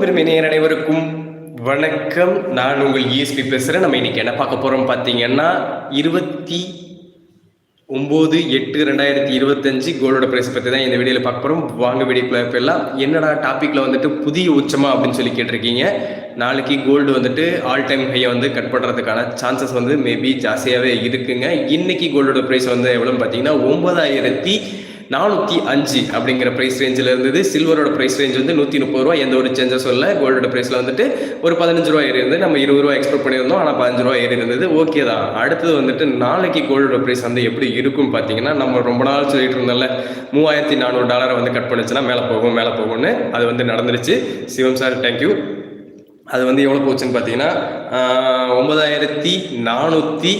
பெருமையினர் அனைவருக்கும் வணக்கம். நான் உங்கள் இஎஸ்பி பேசுகிறேன் நம்ம இன்னைக்கு என்ன பார்க்க போகிறோம் பார்த்தீங்கன்னா இருபத்தி ஒம்பது எட்டு ரெண்டாயிரத்தி இருபத்தஞ்சு கோல்டோட ப்ரைஸ் பற்றி தான் இந்த வீடியோவில் பார்க்க போகிறோம் வாங்க வீடியோக்குள்ள போயிடலாம். என்னடா டாப்பிக்கில் வந்துட்டு புதிய உச்சமா அப்படின்னு சொல்லி கேட்டிருக்கீங்க. நாளைக்கு கோல்டு வந்துட்டு ஆல் டைம் ஹையை வந்து கட் பண்ணுறதுக்கான சான்சஸ் வந்து மேபி ஜாஸ்தியாகவே இருக்குங்க. இன்னைக்கு கோல்டோட ப்ரைஸ் வந்து எவ்வளோன்னு பார்த்தீங்கன்னா ஒன்பதாயிரத்தி நானூற்றி அஞ்சு அப்படிங்கிற ப்ரைஸ் ரேஞ்சில் இருந்தது. சில்வரோட ப்ரைஸ் ரேஞ்ச் வந்து நூற்றி முப்பது ரூபா எந்த ஒரு சேஞ்சஸ் இல்லை கோல்டோட ப்ரைஸில் வந்துட்டு ஒரு பதினஞ்சு ரூபா ஏறி இருந்தது நம்ம இருபது ரூபா எக்ஸ்பெக்ட் பண்ணியிருந்தோம். ஆனால் பதினஞ்சு ரூபா ஏறி இருந்தது ஓகே தான். அடுத்தது வந்துட்டு நாளைக்கு கோல்டோட ப்ரைஸ் வந்து எப்படி இருக்கும் பார்த்தீங்கன்னா நம்ம ரொம்ப நாள் சொல்லிட்டு இருந்தோம்ல மூவாயிரத்தி நானூறு டாலரை வந்து கட் பண்ணுச்சுன்னா மேலே போகும் மேலே போகும்னு அது வந்து நடந்துருச்சு. சிவம் சார் தேங்க்யூ அது வந்து எவ்வளோ போச்சுன்னு பார்த்தீங்கன்னா ஒன்பதாயிரத்தி நானூற்றி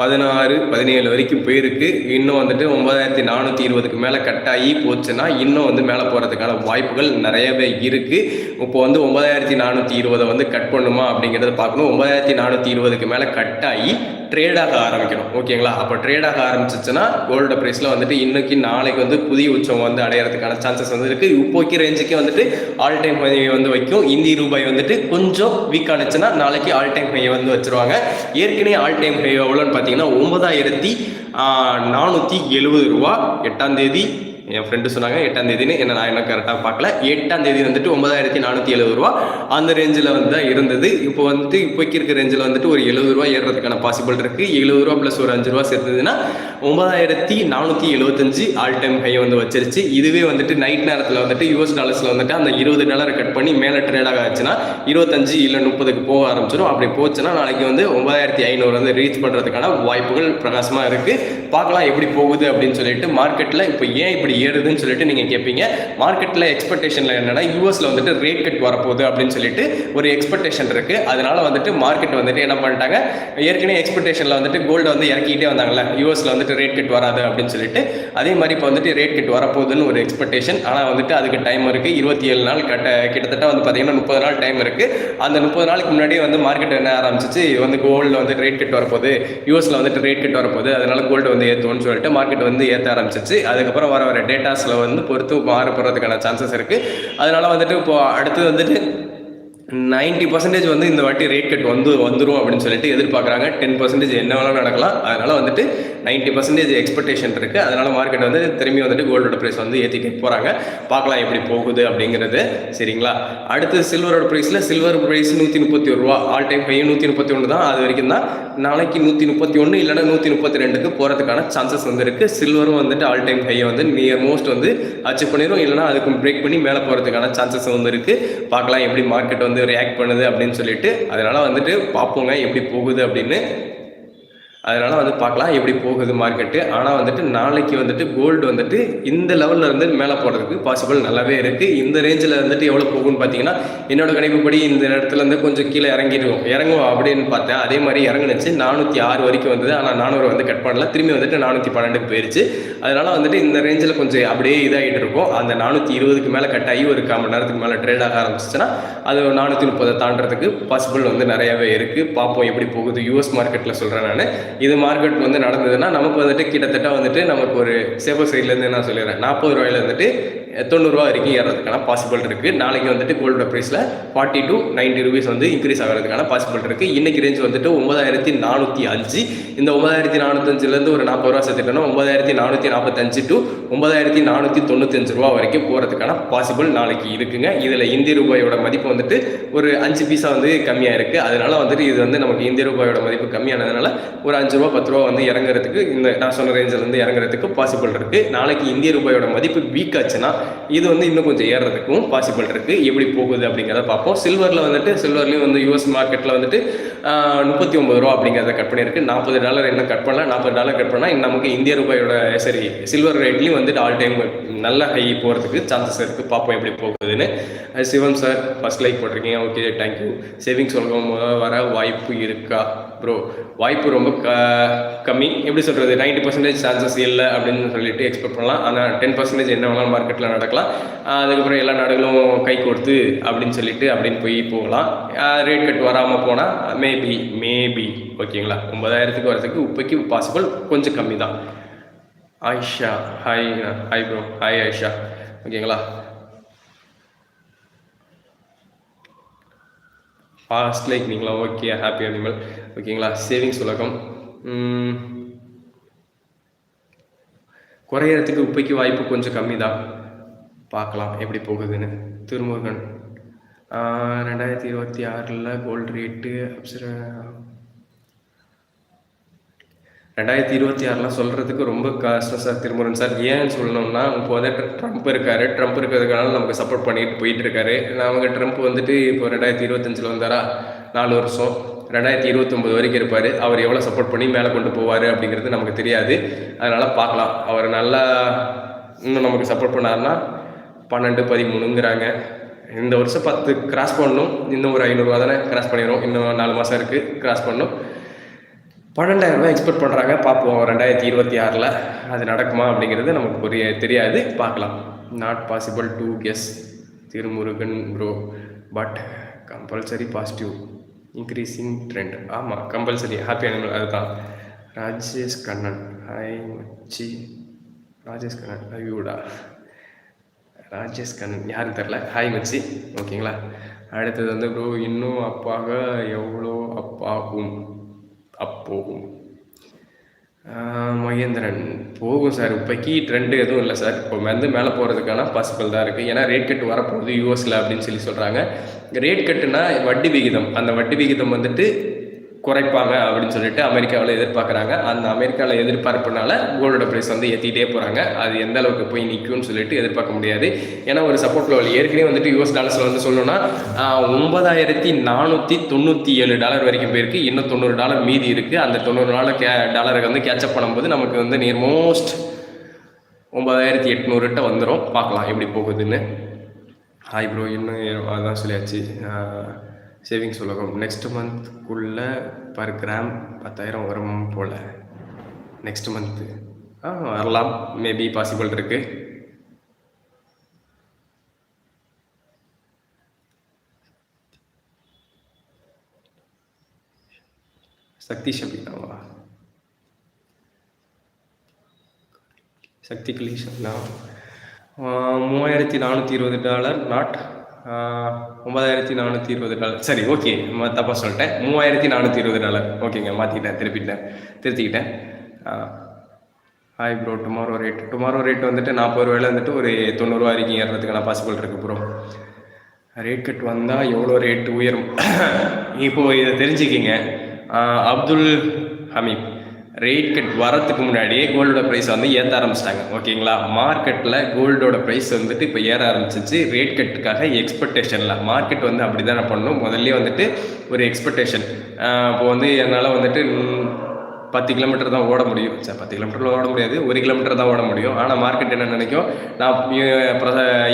பதினாறு பதினேழு வரைக்கும் போயிருக்கு. இன்னும் வந்துட்டு ஒன்பதாயிரத்தி நானூற்றி இருபதுக்கு மேலே கட் ஆகி போச்சுன்னா இன்னும் வந்து மேலே போகிறதுக்கான வாய்ப்புகள் நிறையவே இருக்குது இப்போ வந்து ஒன்பதாயிரத்தி நானூற்றி இருபதை வந்து கட் பண்ணுமா அப்படிங்கிறத பார்க்கணும். ஒன்பதாயிரத்தி நானூற்றி இருபதுக்கு மேலே கட் ஆகி ட்ரேடாக ஆரம்பிக்கணும். ஓகேங்களா? அப்போ ட்ரேடாக ஆரம்பிச்சிச்சுன்னா கோல்டு ப்ரைஸில் வந்துட்டு இன்னைக்கு நாளைக்கு வந்து புதிய உச்சம் வந்து அடையிறதுக்கான சான்சஸ் வந்து இருக்குது இப்போக்கி ரேஞ்சுக்கு வந்துட்டு ஆல் டைம் ஹை வந்து வைக்கும். இந்திய ரூபாய் வந்துட்டு கொஞ்சம் வீக் ஆனிச்சுன்னா நாளைக்கு ஆல் டைம் ஹை வந்து வச்சிருவாங்க. ஏற்கனவே ஆல் டைம் ஹை எவ்வளோன்னு பார்த்தீங்கன்னா ஒன்பதாயிரத்தி நானூற்றி எழுபது ரூபா. எட்டாம் தேதி என் ஃப்ரெண்டு சொன்னாங்க எட்டாம் தேதினு என்ன நான் என்ன கரெக்டாக பார்க்கல. எட்டாம் தேதி வந்துட்டு ஒன்பதாயிரத்தி நானூற்றி எழுபது ரூபா. அந்த ரேஞ்சில் வந்து தான் இருந்தது. இப்போ வந்துட்டு இப்போக்கி இருக்க ரேஞ்சில் வந்துட்டு ஒரு எழுபது ரூபா ஏறுறதுக்கான பாசிபிள் இருக்குது எழுபது ரூபா ப்ளஸ் ஒரு அஞ்சு ரூபா சேர்ந்ததுன்னா ஒன்பதாயிரத்தி நானூற்றி எழுபத்தஞ்சு ஆல் டைம் ஹை வந்து வச்சிருச்சு. இதுவே வந்துட்டு நைட் நேரத்தில் வந்துட்டு யூஎஸ் டாலர்ஸில் வந்துட்டு அந்த இருபது டாலரை கட் பண்ணி மேலே ட்ரேடாக ஆச்சுன்னா இருபத்தஞ்சு இல்லை முப்பதுக்கு போக ஆரம்பிச்சிடும் அப்படி போச்சுன்னா நாளைக்கு வந்து ஒன்பதாயிரத்தி ஐநூறு வந்து ரீச் பண்ணுறதுக்கான வாய்ப்புகள் பிரகாசமாக இருக்குது பார்க்கலாம் எப்படி போகுது அப்படின்னு சொல்லிட்டு மார்க்கெட்டில் இப்போ ஏன் இப்படி ஏறுதுன்னு சொல்லிட்டு நீங்கள் கேட்பீங்க மார்க்கெட்டில் எக்ஸ்பெக்டேஷனில் என்னென்னா யூஎஸில் வந்துட்டு ரேட் கட் வரப்போகுது அப்படின்னு சொல்லிட்டு ஒரு எக்ஸ்பெக்டேஷன் இருக்குது அதனால வந்துட்டு மார்க்கெட் வந்துட்டு என்ன பண்ணிட்டாங்க? ஏற்கனவே எக்ஸ்பெக்டேஷனில் வந்துட்டு கோல்டு வந்து இறக்கிட்டே வந்தாங்கல்ல. யூஎஸில் வந்துட்டு ரேட் கட் வராது அப்படின்னு சொல்லிட்டு. அதே மாதிரி இப்போ வந்துட்டு ரேட் கட் வரப்போகுதுன்னு ஒரு எக்ஸ்பெக்டேஷன் ஆனால் வந்துட்டு அதுக்கு டைம் இருக்குது இருபத்தி ஏழு நாள் கட்ட கிட்டத்தட்ட வந்து பார்த்தீங்கன்னா முப்பது நாள் டைம் இருக்குது அந்த முப்பது நாளுக்கு முன்னாடியே வந்து மார்க்கெட் என்ன ஆரம்பிச்சிச்சு? வந்து கோல்டில் வந்து ரேட் கட் வரப்போகுது. யூஎஸில் வந்துட்டு ரேட் கட் வரப்போகுது. அதனால கோல்டு வந்து ஏற்றுவோம்னு சொல்லிட்டு மார்க்கெட் வந்து ஏற்ற ஆரம்பிச்சிச்சு. அதுக்கப்புறம் வர வர டேட்டாஸில் வந்து பொறுத்து மாற போகிறதுக்கான சான்சஸ் இருக்குது அதனால் வந்துட்டு இப்போது அடுத்து வந்துட்டு நைன்டி பர்சன்டேஜ் வந்து இந்த வாட்டி ரேட் கட் வந்து வந்துடும் அப்படின்னு சொல்லிட்டு எதிர்பார்க்குறாங்க. டென் பர்சன்டேஜ் என்ன வேணாலும் நடக்கலாம். அதனால வந்துட்டு நைன்டி பர்சன்டேஜ் எக்ஸ்பெக்டேஷன் இருக்குது அதனால மார்க்கெட் வந்து திரும்பி வந்துட்டு கோல்டோட ப்ரைஸ் வந்து ஏற்றிட்டு போகிறாங்க பார்க்கலாம் எப்படி போகுது அப்படிங்கிறது. சரிங்களா? அடுத்து சில்வரோட ப்ரைஸில் சில்வர் ப்ரைஸ் நூற்றி முப்பத்தி ஒரு ரூபா. ஆல் டைம் ஹை நூற்றி முப்பத்தி ஒன்று தான். அது வரைக்கும் தான் நாளைக்கு நூற்றி முப்பத்தி ஒன்று இல்லைன்னா நூற்றி முப்பத்தி ரெண்டுக்கு போகிறதுக்கான சான்சஸ் வந்து இருக்குது சில்வரும் வந்துட்டு ஆல் டைம் ஹையை வந்து நியர் மோஸ்ட் வந்து அச்சீவ் பண்ணிடும் இல்லைன்னா அதுக்கு பிரேக் பண்ணி மேலே போகிறதுக்கான சான்சஸ் வந்து இருக்குது பார்க்கலாம் எப்படி மார்க்கெட் வந்து ரியாக்ட் பண்ணுது அப்படின்னு சொல்லிட்டு அதனால் வந்துட்டு பார்ப்போங்க எப்படி போகுது அப்படின்னு அதனால் வந்து பார்க்கலாம் எப்படி போகுது மார்க்கெட்டு ஆனால் வந்துட்டு நாளைக்கு வந்துட்டு கோல்டு வந்துட்டு இந்த லெவலில் இருந்து மேலே போகிறதுக்கு பாசிபிள் நல்லாவே இருக்குது இந்த ரேஞ்சில் வந்துட்டு எவ்வளோ போகும்னு பார்த்தீங்கன்னா என்னோட கணிப்புப்படி இந்த இடத்துல இருந்து கொஞ்சம் கீழே இறங்கிடுவோம். இறங்கும் அப்படின்னு பார்த்தேன். அதே மாதிரி இறங்குனுச்சு. நானூற்றி ஆறு வரைக்கும் வந்தது. ஆனால் நானூறு வந்து கட் பண்ணல. திரும்பி வந்துட்டு நானூற்றி பன்னெண்டுக்கு போயிடுச்சு அதனால் வந்துட்டு இந்த ரேஞ்சில் கொஞ்சம் அப்படியே இதாகிட்டு இருக்கும். அந்த நானூற்றி இருபதுக்கு மேலே கட் ஆகி ஒரு கால் மணி நேரத்துக்கு மேலே ட்ரேட் ஆக ஆரம்பிச்சிச்சுன்னா அது நானூற்றி முப்பதை தாண்டதுக்கு பாசிபிள் வந்து நிறையாவே இருக்குது பார்ப்போம் எப்படி போகுது. யூஎஸ் மார்க்கெட்டில் சொல்கிறேன் நான். இது மார்க்கெட் வந்து நடந்ததுன்னா நமக்கு வந்துட்டு கிட்டத்தட்ட வந்துட்டு நமக்கு ஒரு சேஃபர் சைட்லேருந்து நான் சொல்லிடுறேன். நாற்பது ரூபாயில வந்துட்டு தொண்ணூறுரூவா வரைக்கும் ஏறதுக்கான பாசிபிள் இருக்குது நாளைக்கு வந்துட்டு கோல்டோட ப்ரைஸில் ஃபார்ட்டி டு நைன்ட்டி ருபீஸ் வந்து இன்க்ரீஸ் ஆகிறதுக்கான பாசிபிள் இருக்குது இன்னைக்கு ரேஞ்ச் வந்துட்டு ஒன்பதாயிரத்தி நானூற்றி அஞ்சு. இந்த ஒன்பதாயிரத்தி நானூற்றஞ்சிலேருந்து ஒரு நாற்பது ரூபா சேர்த்துட்டோம்னா ஒன்பதாயிரத்தி நானூற்றி நாற்பத்தஞ்சு டு ஒன்பதாயிரத்தி நானூற்றி தொண்ணூத்தஞ்சு ரூபா வரைக்கும் போகிறதுக்கான பாசிபிள் நாளைக்கு இருக்குங்க. இதில் இந்திய ரூபாயோட மதிப்பு வந்துட்டு ஒரு அஞ்சு பீஸா வந்து கம்மியாக இருக்குது அதனால வந்துட்டு இது வந்து நமக்கு இந்திய ரூபாயோட மதிப்பு கம்மியானதுனால ஒரு அஞ்சு ரூபா பத்து ரூபா வந்து இறங்குறதுக்கு இந்த நான் சொன்ன ரேஞ்சில் இருந்து இறங்குறதுக்கு பாசிபிள் இருக்குது நாளைக்கு இந்திய ரூபாயோட மதிப்பு வீக் ஆச்சுன்னா இது வந்து இன்னும் கொஞ்சம் ஏறுறதுக்கும் பாசிபிள் இருக்குது எப்படி போகுது அப்படிங்கிறத பார்ப்போம். சில்வரில் வந்துட்டு சில்வர்லேயும் வந்து யூஎஸ் மார்க்கெட்டில் வந்துட்டு முப்பத்தி ஒம்பது ரூபா அப்படிங்கிறத கட் பண்ணியிருக்கு. நாற்பது டாலர் என்ன கட் பண்ணலாம் நாற்பது டாலர் கட் பண்ணால் நமக்கு இந்திய ரூபாயோட சரி சில்வர் ரேட்லேயும் வந்துட்டு ஆல் டைம் நல்ல ஹை போகிறதுக்கு சான்சஸ் இருக்குது பார்ப்போம் எப்படி போகுதுன்னு. சிவம் சார் ஃபர்ஸ்ட் லைக் போட்டிருக்கீங்க. ஓகே தேங்க்யூ சேவிங்ஸ் சொல்கிறவங்க வர வாய்ப்பு இருக்கா? ப்ரோ வாய்ப்பு ரொம்ப க கம்மி. எப்படி சொல்கிறது நைன்டி பர்சன்டேஜ் சான்சஸ் இல்லை அப்படின்னு சொல்லிட்டு எக்ஸ்பெக்ட் பண்ணலாம். ஆனால் டென் பர்சன்டேஜ் என்ன வேணாலும் மார்க்கெட்டில் நடக்கலாம். அதுக்கப்புறம் எல்லா நாடுகளும் கை கொடுத்து அப்படின்னு சொல்லிட்டு அப்படின்னு போய் போகலாம். ரேட் கட் வராமல் போனால் மேபி மேபி ஓகேங்களா? ஒன்பதாயிரத்துக்கு வரதுக்கு இப்போக்கி பாசிபிள் கொஞ்சம் கம்மி தான் Ayesha hi hi bro hi Ayesha. ஓகேங்களா? ஃபாஸ்ட் லைக் நீங்களா ஓகே ஹாப்பி அனிமல் ஓகேங்களா சேவிங்ஸ் உலகம். குறையறதுக்கு உப்பைக்கு வாய்ப்பு கொஞ்சம் கம்மி தான் பார்க்கலாம் எப்படி போகுதுன்னு. திருமுருகன். ரெண்டாயிரத்தி இருபத்தி ஆறில் கோல்டு ரேட்டு அப்சர ரெண்டாயிரத்தி இருபத்தி ஆறுலாம் சொல்கிறதுக்கு ரொம்ப கஷ்டம் சார் திருமுருகன் சார் ஏன்னு சொல்லணும்னா இப்போ வந்து ட்ரம்ப் இருக்காரு. ட்ரம்ப் இருக்கிறதுனால நமக்கு சப்போர்ட் பண்ணிட்டு போயிட்டு இருக்காரு நமக்கு ட்ரம்ப் வந்துட்டு இப்போ ரெண்டாயிரத்தி இருபத்தஞ்சில் வந்தாரா? நாலு வருஷம். ரெண்டாயிரத்தி இருபத்தொம்பது வரைக்கும் இருப்பார். அவர் எவ்வளோ சப்போர்ட் பண்ணி மேலே கொண்டு போவார் அப்படிங்கிறது நமக்கு தெரியாது. அதனால் பார்க்கலாம். அவர் நல்லா இன்னும் நமக்கு சப்போர்ட் பண்ணாருன்னா பன்னெண்டு பதிமூணுங்கிறாங்க. இந்த வருஷம் பத்து கிராஸ் பண்ணணும். இன்னும் ஒரு ஐநூறுரூவா தானே கிராஸ் பண்ணிடும் இன்னும் நாலு மாதம் இருக்குது கிராஸ் பண்ணணும். பன்னெண்டாயிரம் ரூபாய் எக்ஸ்பெக்ட் பண்ணுறாங்க பார்ப்போம் ரெண்டாயிரத்தி இருபத்தி ஆறில் அது நடக்குமா அப்படிங்கிறது நமக்கு புரிய தெரியாது. பார்க்கலாம். Not possible to guess Thirumurugan bro but compulsory positive increasing trend ஆமாம் கம்பல்சரி ஹாப்பி அனிமல் அதுதான். ராஜேஷ் கண்ணன். ஹாய் மச்சி. ராஜேஷ் கண்ணன் ஐயோடா ராஜேஷ் கண்ணன் யாரும் தெரில ஹாய் மச்சி. ஓகேங்களா? அடுத்தது வந்து ப்ரோ இன்னும் அப்பாக எவ்வளோ அப்பாகும்? அப்போகும். மகேந்திரன். போகும் சார். இப்போக்கி ட்ரெண்டு எதுவும் இல்லை சார். இப்போ வந்து மேலே போகிறதுக்கான பாசிபிள் தான் இருக்குது ஏன்னா ரேட் கட் வரப்போகுது யூஎஸில் அப்படின்னு சொல்லி சொல்கிறாங்க ரேட் கட்டுனா வட்டி விகிதம். அந்த வட்டி விகிதம் வந்துட்டு குறைப்பாங்க அப்படின்னு சொல்லிட்டு அமெரிக்காவில் எதிர்பார்க்குறாங்க. அந்த அமெரிக்காவில் எதிர்பார்ப்புனால கோல்டோட ப்ரைஸ் வந்து ஏற்றிட்டே போகிறாங்க அது எந்த அளவுக்கு போய் நிற்கும்னு சொல்லிட்டு எதிர்பார்க்க முடியாது. ஏன்னா ஒரு சப்போர்ட் லெவல் ஏற்கனவே வந்துட்டு யூஎஸ் டாலர்ஸில் வந்து சொல்லணும்னா ஒன்பதாயிரத்தி நானூற்றி தொண்ணூற்றி ஏழு டாலர் வரைக்கும் போயிருக்கு. இன்னும் தொண்ணூறு டாலர் மீதி இருக்குது அந்த தொண்ணூறு டாலர் கே டாலருக்கு வந்து கேட்சப் பண்ணும்போது நமக்கு வந்து நியர் மோஸ்ட் ஒன்பதாயிரத்தி எட்நூறுகிட்ட வந்துடும் பார்க்கலாம் எப்படி போகுதுன்னு. ஹாய் ப்ரோ இன்னும் அதான் சொல்லியாச்சு. சேவிங்ஸ் உலகம். நெக்ஸ்ட் மந்த்க்குள்ளே பர் கிராம் பத்தாயிரம் வரும் போல். நெக்ஸ்ட் மந்த்து ஆ வரலாம். மேபி பாசிபிள் இருக்குது சக்தி ஷபினாவா சக்தி கிளீஷன்னா மூவாயிரத்தி நானூற்றி இருபது டாலர் நாட் ஒன்பதாயிரத்தி நானூற்றி இருபது டாலர். சரி ஓகே. தப்பாக சொல்லிட்டேன். மூவாயிரத்தி நானூற்றி இருபது டாலர். ஓகேங்க மாற்றிட்டேன் திருப்பிட்டேன் திருத்திக்கிட்டேன். Hi bro tomorrow rate tomorrow rate வந்துட்டு நாற்பது ரூபாயில வந்துட்டு ஒரு தொண்ணூறுரூவா வரைக்கும் ஏறுறதுக்கான பாசிபிள் இருக்குது ப்ரோ ரேட் கட் வந்தால் எவ்வளோ ரேட் உயரும்? இப்போது இதை தெரிஞ்சுக்கிங்க. அப்துல் ஹமீப். ரேட் கட் வரத்துக்கு முன்னாடியே கோல்டோட ப்ரைஸ் வந்து ஏற்ற ஆரம்பிச்சிட்டாங்க. ஓகேங்களா மார்க்கெட்டில் கோல்டோட ப்ரைஸ் வந்துட்டு இப்போ ஏற ஆரம்பிச்சிச்சு. ரேட் கட்டுக்காக எக்ஸ்பெக்டேஷனில் மார்க்கெட் வந்து அப்படி தானே பண்ணணும். முதல்ல வந்துட்டு ஒரு எக்ஸ்பெக்டேஷன் இப்போ வந்து என்னால் வந்துட்டு பத்து கிலோமீட்டர் தான் ஓட முடியும். சார் பத்து கிலோமீட்டரில் ஓட முடியாது. ஒரு கிலோமீட்டர் தான் ஓட முடியும். ஆனால் மார்க்கெட் என்ன நினைக்கும்? நான்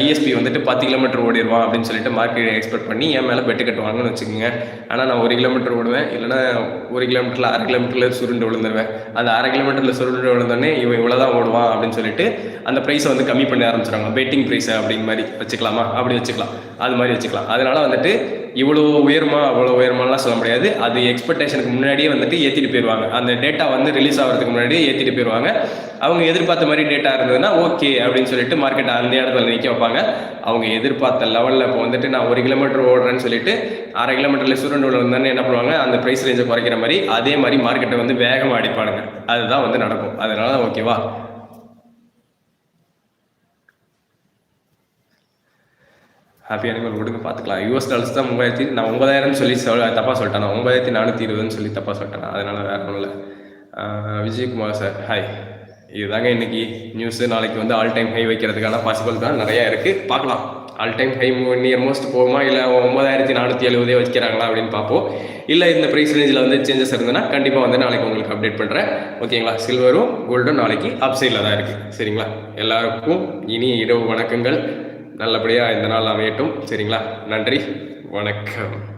இஎஸ்பி வந்துட்டு பத்து கிலோமீட்டர் ஓடிடுவான் அப்படின்னு சொல்லிட்டு மார்க்கெட் எக்ஸ்பெக்ட் பண்ணி என் மேலே பெட்டு கட்டுவாங்கன்னு வச்சுக்கோங்க. ஆனால் நான் ஒரு கிலோமீட்டர் ஓடுவேன். இல்லைன்னா ஒரு கிலோமீட்டரில் அரை கிலோமீட்டரில் சுருண்டு விழுந்துருவேன். அந்த அரை கிலோமீட்டரில் சுருண்டு விழுந்தோடனே இவன் இவ்வளோ தான் ஓடுவான் அப்படின்னு சொல்லிட்டு அந்த ப்ரைஸை வந்து கம்மி பண்ண ஆரம்பிச்சிடுவாங்க பெட்டிங் ப்ரைஸ் அப்படிங்க மாதிரி வச்சுக்கலாமா? அப்படி வச்சுக்கலாம். அது மாதிரி வச்சுக்கலாம். அதனால வந்துட்டு இவ்வளோ உயர்மா அவ்வளோ உயர்மாலாம் சொல்ல முடியாது. அது எக்ஸ்பெக்டேஷனுக்கு முன்னாடியே வந்துட்டு ஏற்றிட்டு போயிடுவாங்க அந்த டேட்டா வந்து ரிலீஸ் ஆகிறதுக்கு முன்னாடியே ஏற்றிட்டு போயிடுவாங்க அவங்க எதிர்பார்த்த மாதிரி டேட்டா இருந்ததுன்னா ஓகே அப்படின்னு சொல்லிட்டு மார்க்கெட் அந்த இடத்துல நிற்க வைப்பாங்க. அவங்க எதிர்பார்த்த லெவலில் இப்போ வந்துட்டு நான் ஒரு கிலோமீட்டர் ஓடுறேன்னு சொல்லிட்டு அரை கிலோமீட்டரில் சுருண்டு வந்தோடனே என்ன பண்ணுவாங்க? அந்த ப்ரைஸ் ரேஞ்சை குறைக்கிற மாதிரி அதே மாதிரி மார்க்கெட்டை வந்து வேகமாக அடிப்பானுங்க. அதுதான் வந்து நடக்கும். அதனால ஓகேவா ஹாப்பி அனிமல் கொடுங்க பார்த்துக்கலாம். யூஎஸ் டாலர்ஸ் தான் மூவாயிரத்தி நான் ஒன்பதாயிரம்னு சொல்லி சொல் தப்பாக சொல்லிட்டேன். நான் ஒன்பதாயிரத்தி நானூற்றி இருபதுன்னு சொல்லி தப்பாக சொல்லிட்டேன். அதனால் வேறு ஒன்றும் இல்லை. விஜயகுமார் சார் ஹாய் இதுதாங்க இன்னைக்கு நியூஸு நாளைக்கு வந்து ஆல் டைம் ஹை வைக்கிறதுக்கான பாசிபிள் தான். நிறையா இருக்குது பார்க்கலாம். All time high near most போகுமா? இல்லை ஒன்பதாயிரத்தி நானூற்றி எழுபதே வைக்கிறாங்களா அப்படின்னு பார்ப்போம். இல்லை இந்த ப்ரைஸ் ரேஞ்சில் வந்து சேஞ்சஸ் இருந்ததுன்னா கண்டிப்பாக வந்து நாளைக்கு உங்களுக்கு அப்டேட் பண்ணுறேன் ஓகேங்களா சில்வரும் கோல்டும் நாளைக்கு அப்சைடில் தான் இருக்குது சரிங்களா? எல்லாருக்கும் இனி இரவு வணக்கங்கள். நல்லபடியாக இந்த நாள் அமையட்டும். சரிங்களா? நன்றி. வணக்கம்.